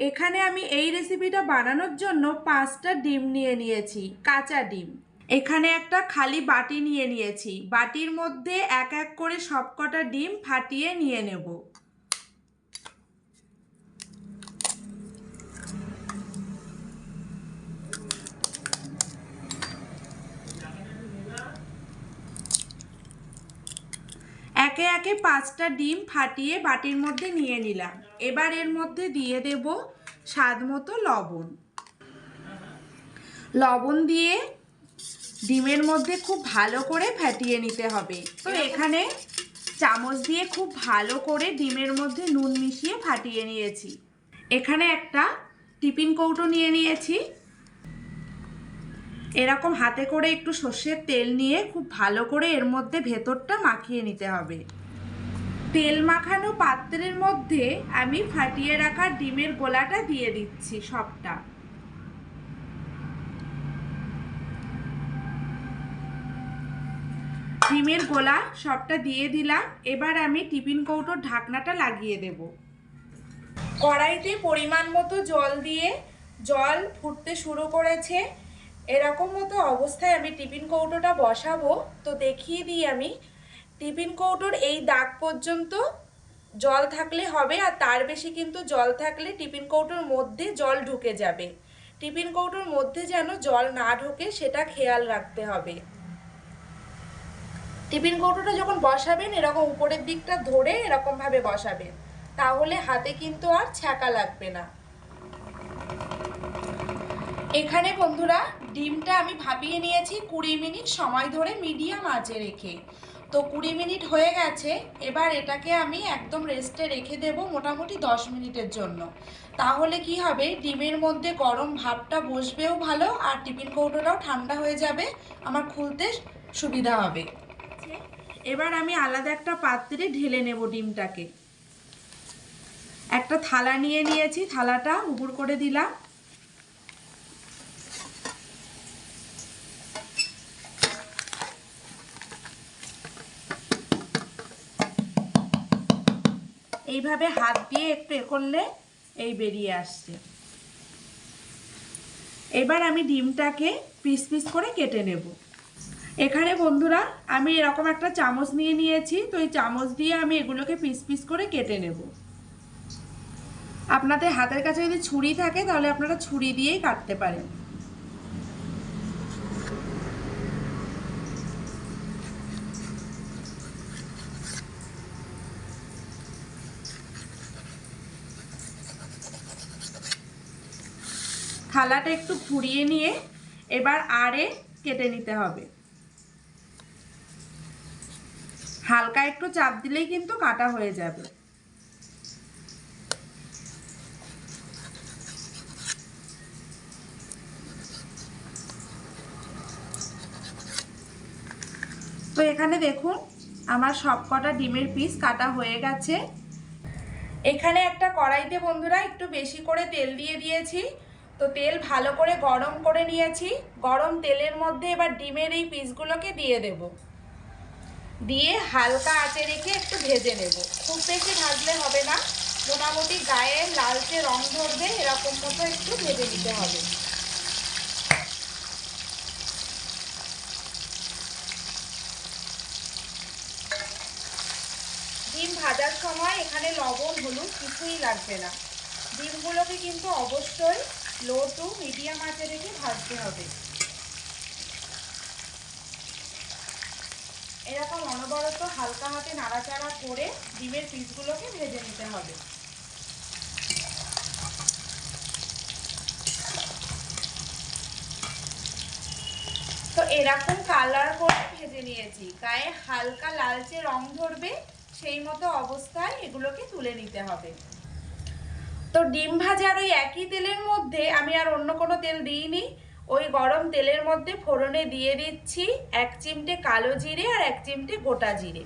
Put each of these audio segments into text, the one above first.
এখানে আমি এই রেসিপিটা বানানোর জন্য পাঁচটা ডিম নিয়ে নিয়েছি, কাঁচা ডিম। এখানে একটা খালি বাটি নিয়ে নিয়েছি, বাটির মধ্যে এক এক করে সবকটা ডিম ফাটিয়ে নিয়ে নেব। একে একে পাঁচটা ডিম ফাটিয়ে বাটির মধ্যে নিয়ে নিলাম। এবার এর মধ্যে দিয়ে দেব স্বাদ মতো লবণ। লবণ দিয়ে ডিমের মধ্যে খুব ভালো করে ফাটিয়ে নিতে হবে। তো এখানে চামচ দিয়ে খুব ভালো করে ডিমের মধ্যে নুন মিশিয়ে ফাটিয়ে নিয়েছি। এখানে একটা টিফিন কৌটো নিয়ে নিয়েছি। এরকম হাতে করে একটু সর্ষের তেল নিয়ে খুব ভালো করে এর মধ্যে ভেতরটা মাখিয়ে নিতে হবে। তেল মাখানো পাত্রের মধ্যে আমি ফাটিয়ে রাখা ডিমের গোলাটা দিয়ে দিচ্ছি সবটা। ডিমের গোলা সবটা দিয়ে দিলাম, এবার আমি টিফিন কৌটোর ঢাকনাটা লাগিয়ে দেব। কড়াইতে পরিমাণ মতো জল দিয়ে জল ফুটতে শুরু করেছে এরকম মতো অবস্থায় আমি টিফিন কৌটোটা বসাবো, তো দেখিয়ে দিই আমি। টিফিন কৌটোর এই দাগ পর্যন্ত জল থাকলে হবে আর তার বেশি কিন্তু জল থাকলে টিফিন কৌটোর মধ্যে জল ঢুকে যাবে। টিফিন কৌটোর মধ্যে যেন জল না ঢোকে সেটা খেয়াল রাখতে হবে। টিফিন কৌটোটা যখন বসাবেন, এরকম উপরের দিকটা ধরে এরকমভাবে বসাবেন, তাহলে হাতে কিন্তু আর ছ্যাঁকা লাগবে না। এখানে বন্ধুরা, ডিমটা আমি ভাবিয়ে নিয়েছি কুড়ি মিনিট সময় ধরে মিডিয়াম আঁচে রেখে। তো কুড়ি মিনিট হয়ে গেছে, এবার এটাকে আমি একদম রেস্টে রেখে দেব মোটামুটি দশ মিনিটের জন্য। তাহলে কি হবে, ডিমের মধ্যে গরম ভাবটা বসবেও ভালো আর টিফিন কৌটোটাও ঠান্ডা হয়ে যাবে, আমার খুলতে সুবিধা হবে। এবার আমি আলাদা একটা পাত্রে ঢেলে নেব ডিমটাকে। একটা থালা নিয়ে নিয়েছি, থালাটা উপর করে দিলাম। এইভাবে হাত দিয়ে একটু এ করলে এই বেরিয়ে আসছে। এবার আমি ডিমটাকে পিস পিস করে কেটে নেব। এখানে বন্ধুরা, আমি এরকম একটা চামচ নিয়ে নিয়েছি, তো এই চামচ দিয়ে আমি এগুলোকে পিস পিস করে কেটে নেব। আপনাদের হাতের কাছে যদি ছুরি থাকে, তাহলে আপনারা ছুরি দিয়েই কাটতে পারেন। থালাটা একটু ঘুরিয়ে নিয়ে এবার আড়ে কেটে নিতে হবে। হালকা একটু চাপ দিলেই কিন্তু কাটা হয়ে যাবে। তো এখানে দেখুন, আমার সবকটা ডিমের পিস কাটা হয়ে গেছে। এখানে একটা কড়াইতে বন্ধুরা একটু বেশি করে তেল দিয়ে দিয়েছি। তো তেল ভালো করে গরম করে নিয়েছি। গরম তেলের মধ্যে এবার ডিমের এই পিসগুলোকে দিয়ে দেব। দিয়ে হালকা আঁচে রেখে একটু ভেজে নেব। খুব বেশি ভাজলে হবে না। মোটামুটি গায়ে লালচে রং ধরবে, এরকম মতো একটু ভেজে নিতে হবে। ডিম ভাজার সময় এখানে লবণ, হলুদ কিছুই লাগবে না। ডিমগুলোকে কিন্তু অবশ্যই লো টু মিডিয়াম আঁচে রেখে ভাজতে হবে। এরকম অনবরত হালকা হাতে নাড়াচাড়া করে ডিমের পিসগুলোকে ভেজে নিতে হবে। তো এরকম কালার করে ভেজে নিয়েছি। গায়ে হালকা লালচে রং ধরবে, সেই মতো অবস্থায় এগুলোকে তুলে নিতে হবে। তো ডিম ভাজার ওই একই তেলের মধ্যে আমি আর অন্য কোনো তেল দিইনি। ওই গরম তেলের মধ্যে ফোড়নে দিয়ে দিচ্ছি এক চিমটে কালো জিরে আর এক চিমটে গোটা জিরে।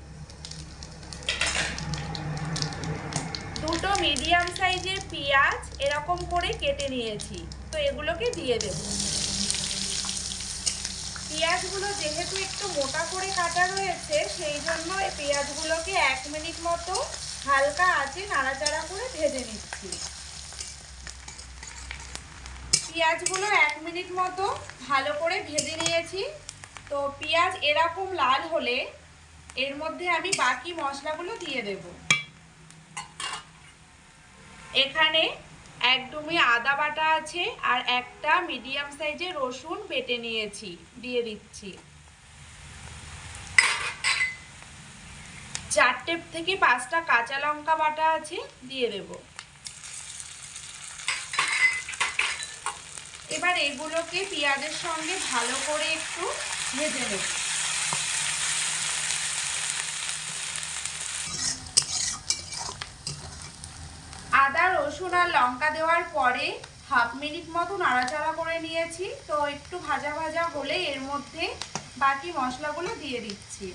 দুটো মিডিয়াম সাইজের পেঁয়াজ এরকম করে কেটে নিয়েছি। তো এগুলোকে দিয়ে দেব। পেঁয়াজগুলো যেহেতু একটু মোটা করে কাটা রয়েছে, সেই জন্য এই পেঁয়াজগুলোকে এক মিনিট মতো হালকা আঁচে নাড়াচাড়া করে ভেজে নিচ্ছি। পেঁয়াজগুলো এক মিনিট মতো ভালো করে ভেজে নিয়েছি। তো পেঁয়াজ এরকম লাল হলে এর মধ্যে আমি বাকি মশলাগুলো দিয়ে দেব। এখানে একদমই আদা বাটা আছে আর একটা মিডিয়াম সাইজের রসুন বেটে নিয়েছি, দিয়ে দিচ্ছি। চারটে থেকে পাঁচটা কাঁচা লঙ্কা বাটা আছে, দিয়ে দেব। এবার এগুলোকে পেঁয়াজের সঙ্গে ভালো করে একটু ভেজে নেব। আদা, রসুন আর লঙ্কা দেওয়ার পরে হাফ মিনিট মতো নাড়াচাড়া করে নিয়েছি। তো একটু ভাজা ভাজা হলে এর মধ্যে বাকি মশলাগুলো দিয়ে দিচ্ছি।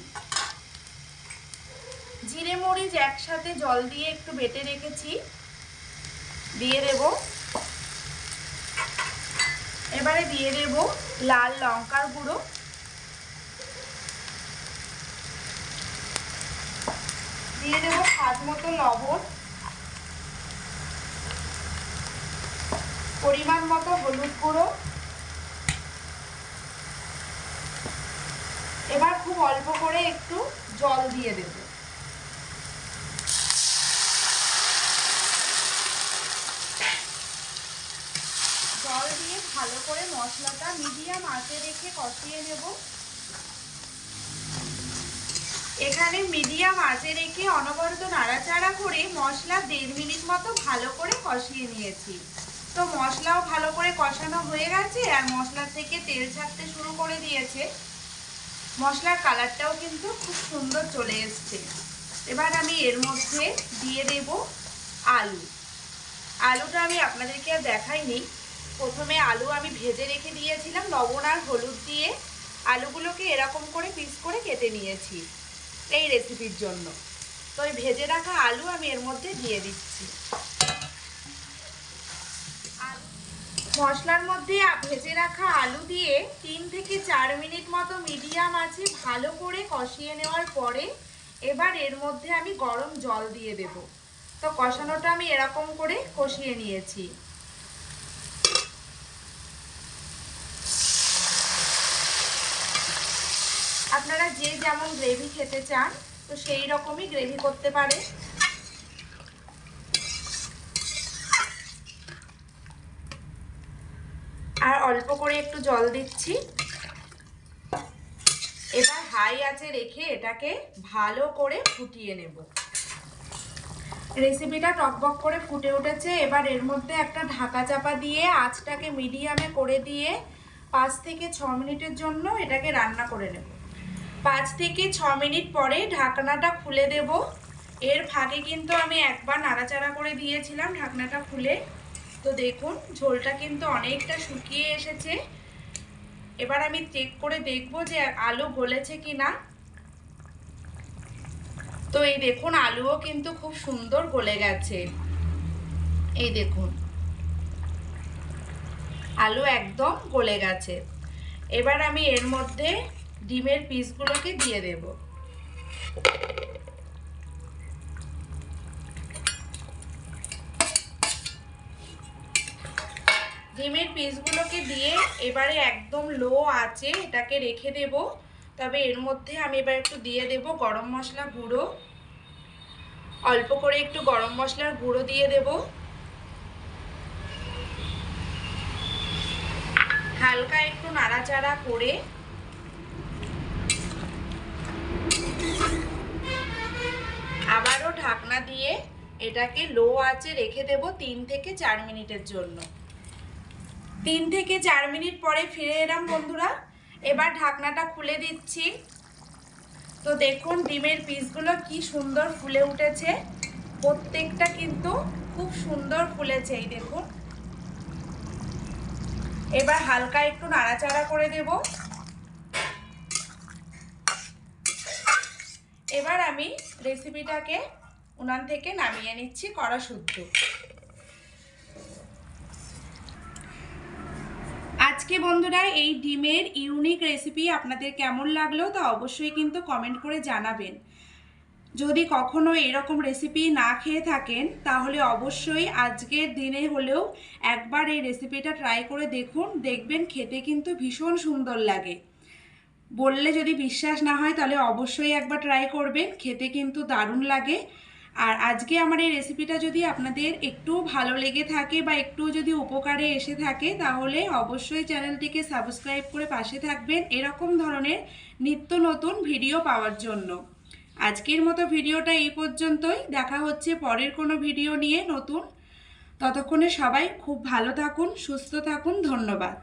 জিরে, মরিচ একসাথে জল দিয়ে একটু বেটে রেখেছি। দিয়ে দেব। এবারে দিয়ে দেব লাল লঙ্কার গুঁড়ো। দিয়ে দেব স্বাদ মতো লবণ। পরিমাণ মতো হলুদ গুঁড়ো। এবার খুব অল্প করে একটু জল দিয়ে দেব জল দিয়ে ভালো করে মশলাটা মিডিয়াম আঁচে রেখে কষিয়ে নেব। এখানে মিডিয়াম আঁচে রেখে অনবরত নাড়াচাড়া করে মশলা দেড় মিনিট মতো ভালো করে কষিয়ে নিয়েছি। তো মশলাও ভালো করে কষানো হয়ে গেছে আর মশলা থেকে তেল ছাড়তে শুরু করে দিয়েছে। মশলার কালারটাও কিন্তু খুব সুন্দর চলে এসছে। এবার আমি এর মধ্যে দিয়ে দেব আলু। আলুটা আমি আপনাদেরকে আর দেখাইনি। প্রথমে আলু আমি ভেজে রেখে দিয়েছিলাম, লবণ আর হলুদ দিয়ে। আলুগুলোকে এরকম করে পিস করে কেটে নিয়েছি এই রেসিপির জন্য। তো ওই ভেজে রাখা আলু আমি এর মধ্যে দিয়ে দিচ্ছি। মশলার মধ্যে ভেজে রাখা আলু দিয়ে তিন থেকে চার মিনিট মতো মিডিয়াম আছে ভালো করে কষিয়ে নেওয়ার পরে এবার এর মধ্যে আমি গরম জল দিয়ে দেব। তো কষানোটা আমি এরকম করে কষিয়ে নিয়েছি। আপনারা যে যেমন গ্রেভি খেতে চান, তো সেই রকমই গ্রেভি করতে পারে। আর অল্প করে একটু জল দিচ্ছি। এবার হাই আছে রেখে এটাকে ভালো করে ফুটিয়ে নেব। রেসিপিটা টকবক করে ফুটে উঠেছে। এবার এর মধ্যে একটা ঢাকা চাপা দিয়ে আঁচটাকে মিডিয়ামে করে দিয়ে পাঁচ থেকে ছ মিনিটের জন্য এটাকে রান্না করে নেব। পাঁচ থেকে ছ মিনিট পরে ঢাকনাটা খুলে দেব। এর ফাঁকে কিন্তু আমি একবার নাড়াচাড়া করে দিয়েছিলাম ঢাকনাটা খুলে। তো দেখুন, ঝোলটা কিন্তু অনেকটা শুকিয়ে এসেছে। এবার আমি চেক করে দেখব যে আলু গলেছে কি না তো এই দেখুন, আলুও কিন্তু খুব সুন্দর গলে গেছে। এই দেখুন। আলু একদম গলে গেছে। এবার আমি এর মধ্যে ডিমের পিসগুলোকে দিয়ে দেব। ডিমের পিসগুলোকে দিয়ে এবারে একদম লো আছে এটাকে রেখে দেব। তবে এর মধ্যে আমি এবার একটু দিয়ে দেব গরম মশলা গুঁড়ো। অল্প করে একটু গরম মশলার গুঁড়ো দিয়ে দেব। হালকা একটু নাড়াচাড়া করে ঢাকনা দিয়ে এটাকে লো আঁচে রেখে দেব তিন থেকে চার মিনিটের জন্য। তিন থেকে চার মিনিট পরে ফিরে এলাম বন্ধুরা। এবার ঢাকনাটা খুলে দিচ্ছি। তো দেখুন, ডিমের পিসগুলো কি সুন্দর ফুলে উঠেছে। প্রত্যেকটা কিন্তু খুব সুন্দর ফুলেছে, এই দেখুন। এবার হালকা একটু নাড়াচাড়া করে দেব। এবার আমি রেসিপিটাকে উনান থেকে নামিয়ে নিচ্ছি কড়া শুদ্ধ। আজকে বন্ধুরা এই ডিমের ইউনিক রেসিপি আপনাদের কেমন লাগল তা অবশ্যই কিন্তু কমেন্ট করে জানাবেন। যদি কখনো এরকম রেসিপি না খেয়ে থাকেন, তাহলে অবশ্যই আজকের দিনে হলেও একবার এই রেসিপিটা ট্রাই করে দেখুন, দেখবেন খেতে কিন্তু ভীষণ সুন্দর লাগে। বললে যদি বিশ্বাস না হয়, তাহলে অবশ্যই একবার ট্রাই করবেন, খেতে কিন্তু দারুণ লাগে। আর আজকে আমার এই রেসিপিটা যদি আপনাদের একটু ভালো লেগে থাকে বা একটু যদি উপকারে এসে থাকে, তাহলে অবশ্যই চ্যানেলটিকে সাবস্ক্রাইব করে পাশে থাকবেন এরকম ধরনের নিত্য নতুন ভিডিও পাওয়ার জন্য। আজকের মতো ভিডিওটা এই পর্যন্তই। দেখা হচ্ছে পরের কোনো ভিডিও নিয়ে নতুন। ততক্ষণে সবাই খুব ভালো থাকুন, সুস্থ থাকুন। ধন্যবাদ।